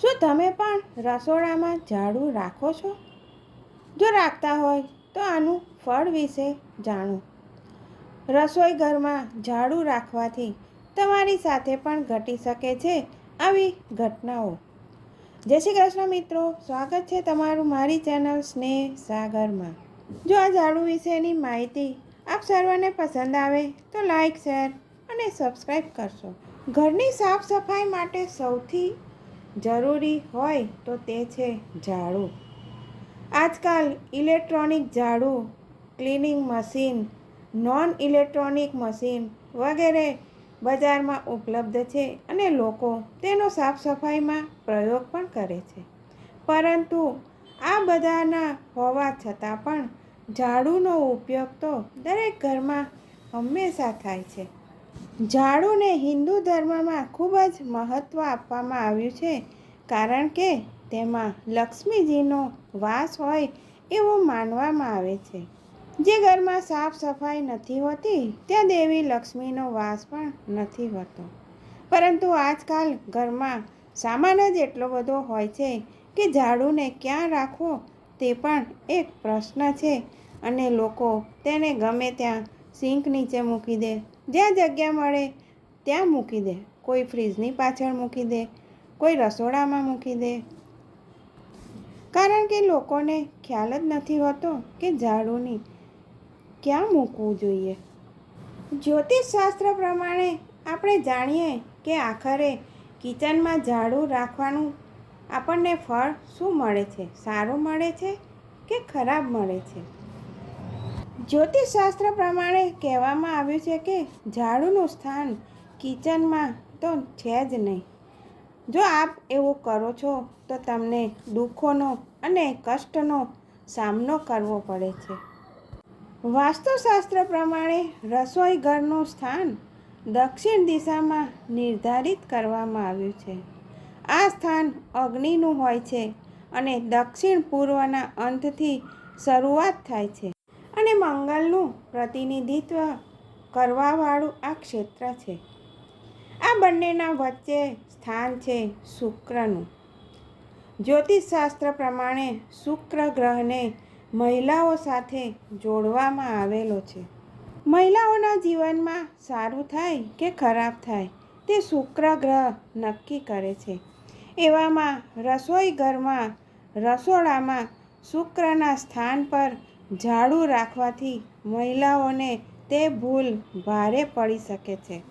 શું તમે પણ રસોડામાં ઝાડુ રાખો છો? જો રાખતા હોય, તો આનું ફળ વિશે જાણો. રસોઈ ઘરમાં ઝાડુ રાખવાથી તમારી સાથે પણ ઘટી શકે છે આવી ઘટનાઓ. જય શ્રી કૃષ્ણ મિત્રો, સ્વાગત છે તમારું મારી ચેનલ સ્નેહ સાગરમાં. જો આ ઝાડુ વિશેની માહિતી આપ સર્વને પસંદ આવે, તો લાઈક, શેર અને સબસ્ક્રાઈબ કરશો. ઘરની સાફ સફાઈ માટે સૌથી જરૂરી હોય તો તે છે ઝાડુ. આજકાલ ઇલેક્ટ્રોનિક ઝાડુ, cleaning machine non electronic machine વગેરે બજારમાં ઉપલબ્ધ છે અને લોકો તેનો સાફ સફાઈમાં પ્રયોગ પણ કરે છે. પરંતુ આ બધાના હોવા છતાં પણ ઝાડુનો ઉપયોગ તો દરેક ઘરમાં હંમેશા થાય છે. ઝાડુને હિન્દુ ધર્મમાં ખૂબ જ મહત્ત્વ આપવામાં આવ્યું છે. કારણ કે તેમાં લક્ષ્મીજીનો વાસ હોય એવું માનવામાં આવે છે. જે ઘરમાં સાફ સફાઈ નથી હોતી, ત્યાં દેવી લક્ષ્મીનો વાસ પણ નથી હોતો. પરંતુ આજકાલ ઘરમાં સામાન જ એટલો બધો હોય છે કે ઝાડુને ક્યાં રાખવો તે પણ એક પ્રશ્ન છે. અને લોકો તેને ગમે ત્યાં સિંક નીચે મૂકી દે જ્યાં જગ્યા મળે ત્યાં મૂકી દે. કોઈ ફ્રીજની પાછળ મૂકી દે, કોઈ રસોડામાં મૂકી દે. કારણ કે લોકોને ખ્યાલ જ નથી હોતો કે ઝાડુની ક્યાં મૂકવું જોઈએ. જ્યોતિષશાસ્ત્ર પ્રમાણે આપણે જાણીએ કે આખરે કિચનમાં ઝાડુ રાખવાનું આપણને ફળ શું મળે છે? સારું મળે છે કે ખરાબ મળે છે? જ્યોતિષ શાસ્ત્ર પ્રમાણે કહેવામાં આવ્યું છે કે ઝાડુનું સ્થાન કિચનમાં તો છે જ નહીં. જો આપ એવું કરો છો, તો તમને દુઃખોનો અને કષ્ટનો સામનો કરવો પડે છે. વાસ્તુશાસ્ત્ર પ્રમાણે રસોઈ ઘરનું સ્થાન દક્ષિણ દિશામાં નિર્ધારિત કરવામાં આવ્યું છે. આ સ્થાન અગ્નિનું હોય છે અને દક્ષિણ પૂર્વના અંતથી શરૂઆત થાય છે. પ્રતિનિધિત્વ કરવાવાળું આ ક્ષેત્ર છે. આ બંનેના વચ્ચે સ્થાન છે શુક્રનું. જ્યોતિષશાસ્ત્ર પ્રમાણે શુક્ર ગ્રહને મહિલાઓ સાથે જોડવામાં આવેલો છે. મહિલાઓના જીવનમાં સારું થાય કે ખરાબ થાય તે શુક્ર ગ્રહ નક્કી કરે છે. એવામાં રસોઈ ઘરમાં રસોડામાં શુક્રના સ્થાન પર ઝાડુ રાખવાથી મહિલાઓને તે ભૂલ ભારે પડી શકે છે.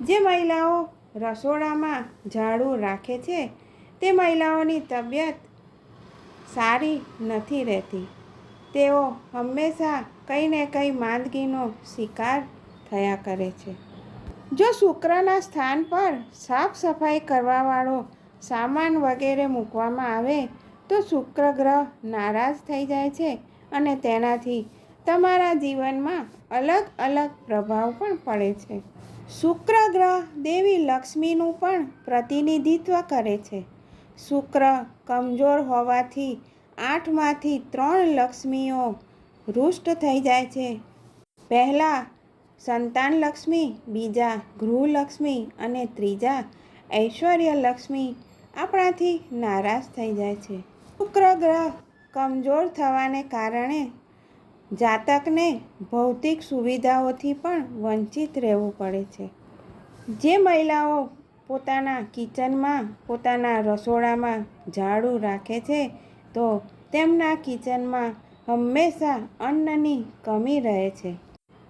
જે મહિલાઓ રસોડામાં ઝાડુ રાખે છે, તે મહિલાઓની તબિયત સારી નથી રહેતી. તેઓ હંમેશા કંઈ ને કંઈ માંદગીનો શિકાર થયા કરે છે. જો શુક્રના સ્થાન પર સાફ સફાઈ કરવાવાળો સામાન વગેરે મૂકવામાં આવે, તો શુક્ર ગ્રહ નારાજ થઈ જાય છે અને તેનાથી તમારા જીવનમાં અલગ અલગ પ્રભાવ પણ પડે છે. શુક્ર ગ્રહ દેવી લક્ષ્મીનું પણ પ્રતિનિધિત્વ કરે છે. શુક્ર કમજોર હોવાથી આઠમાંથી ત્રણ લક્ષ્મીઓ રૂષ્ટ થઈ જાય છે. પહેલાં સંતાન લક્ષ્મી, બીજા ગૃહલક્ષ્મી અને ત્રીજા ઐશ્વર્ય લક્ષ્મી આપણાથી નારાજ થઈ જાય છે. શુક્ર ગ્રહ કમજોર થવાને કારણે જાતકને ભૌતિક સુવિધાઓથી પણ વંચિત રહેવું પડે છે. જે મહિલાઓ પોતાના કિચનમાં, પોતાના રસોડામાં ઝાડુ રાખે છે, તો તેમના કિચનમાં હંમેશા અન્નની કમી રહે છે.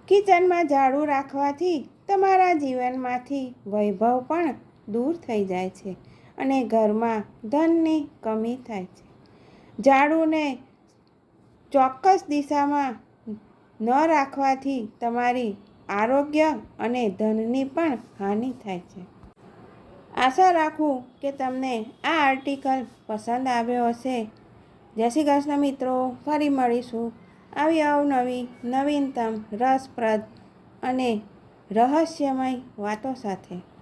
કિચનમાં ઝાડુ રાખવાથી તમારા જીવનમાંથી વૈભવ પણ દૂર થઈ જાય છે અને ઘરમાં ધનની કમી થાય છે. ઝાડુને ચોક્કસ દિશામાં ન રાખવાથી તમારી આરોગ્ય અને ધનની પણ હાનિ થાય છે. આશા રાખું કે તમને આ આર્ટિકલ પસંદ આવ્યો હશે. જય શ્રી કૃષ્ણ મિત્રો, ફરી મળીશું આવી અવનવી નવીનતમ રસપ્રદ અને રહસ્યમય વાતો સાથે.